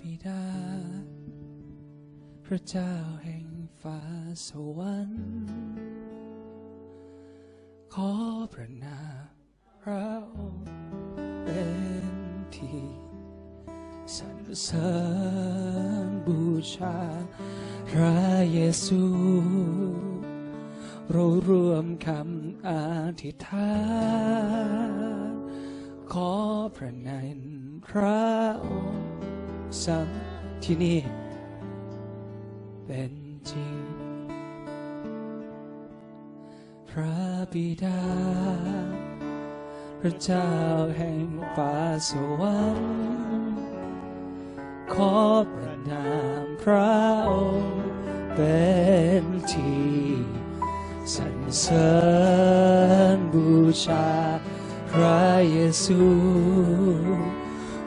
บิดา พระเจ้าแห่งฟ้าสวรรค์ ขอพระนามพระองค์เป็นที่สรรเสริญบูชา พระเยซู เรารวมคำอธิษฐานขอพระนามพระองค์ ซ้ำที่นี่ เป็นจริง พระบิดา พระเจ้าแห่งฟ้าสวรรค์ขอประนามพระองค์เป็นที่สรรเสริญบูชาพระเยซู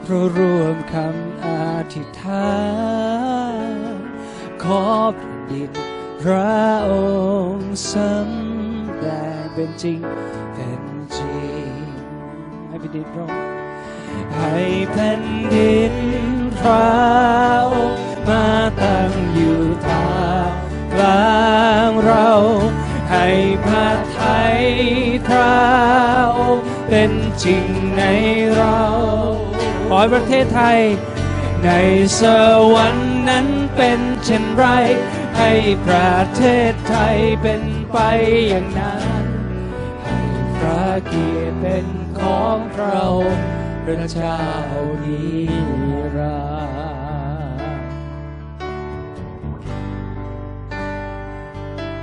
เรารวมคำอธิษฐานขอประดิษฐ์พระองค์สำแดงเป็นจริงเป็นจริง ให้พิดิษฐ์พระองค์ให้แผ่นดินพระองค์มาตั้งอยู่ทากลางเรา ให้พระไทยพระองค์เป็นจริงในเรา อให้ประเทศไทย ในสวรรค์นั้นเป็นเช่นไร ให้ประเทศไทยเป็นไปอย่างนั้น ให้พระเกียรติเป็นของเราพระเจ้านิรันดร์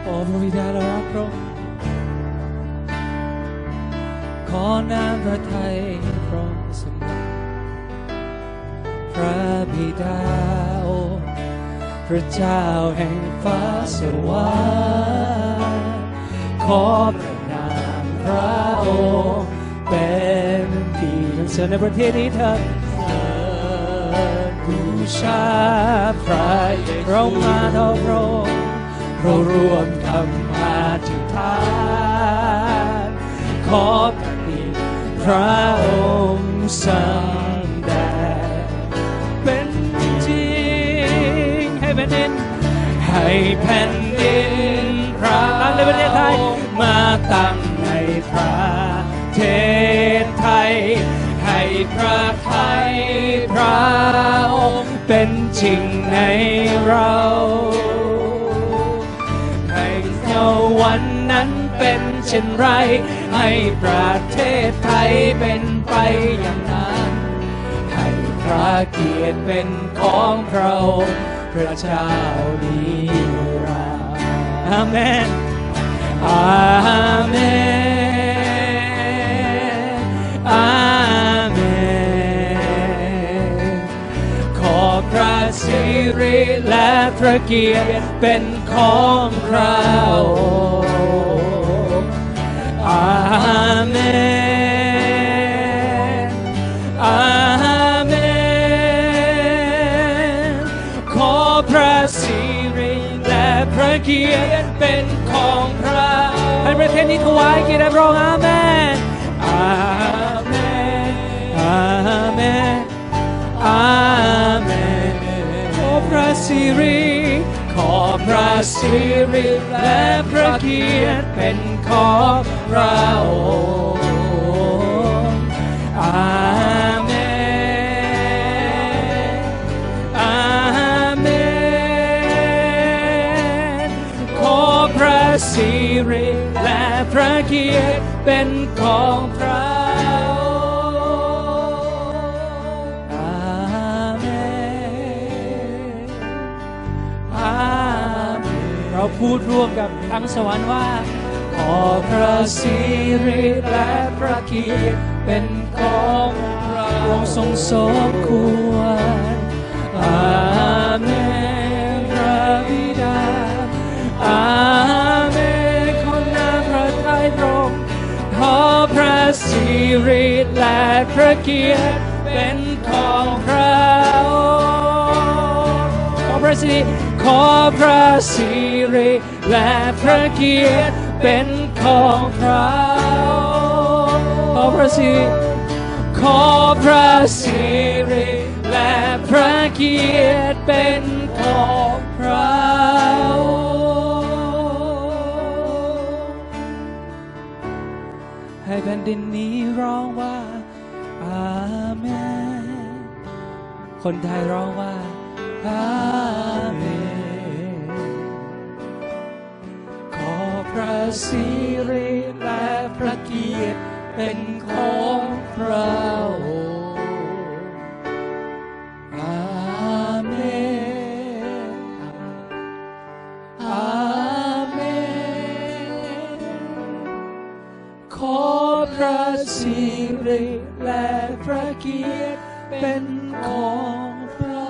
โอ้พระบิดาเรารักพระองค์ขอน้ำพระทัย ดาโอพระเจ้าแห่งฟ้าสวรรค์ขอประนามพระองค์เป็นที่ดังเสริญในประเทศนี้เถิดบูชาพระเยซูเรามาทอพระองค์เรารวมคำอธิษฐานขอประดิษฐ์พระองค์สำแด ผ่นดิน ให้แผ่นดินพระในประเทศไทยมาตั้งในประเทศไทย ให้พระไทยพระองค์เป็นจริงในเราให้สวรรค์นั้นเป็นเช่นไร ให้ประเทศไทยเป็นไปอย่างนั้น ให้พระเกียรติเป็นของเรา พระเจ้าดีราอาเมนอาเมนอาเมนขอพระสิริและพระเกียรติเป็นของเราอาเมน สิริและพระเกียรติเป็นของพระให้ประเทศนี้ถวายเกียรติพระองค์อาเมนอาเมนอาเมนอาเมนขอพระสิริขอพระสิริและพระเกียรติเป็นของเราอา สิริและพระเกียรติเป็นของเราอาเมนอาเมนเราพูดร่วมกับทั้งสวรรค์ว่า ขอพระสิริและพระเกียรติเป็นของเราองค์ทรงสมควรอาเมน พระเกียรติเป็นของเราขอพระสิริขอพระสิริและพระเกียรติเป็นของเราขอพระสิริขอพระสิริและพระเกียรติเป็นของเราให้แผ่นดินนี้ร้องว่า อาเมน คนไทยร้องว่า อาเมน ขอพระสิริและพระเกียรติเป็นของเราอาเมน อาเมน ขอพระสิริ และพระเกียรติเป็นของพระ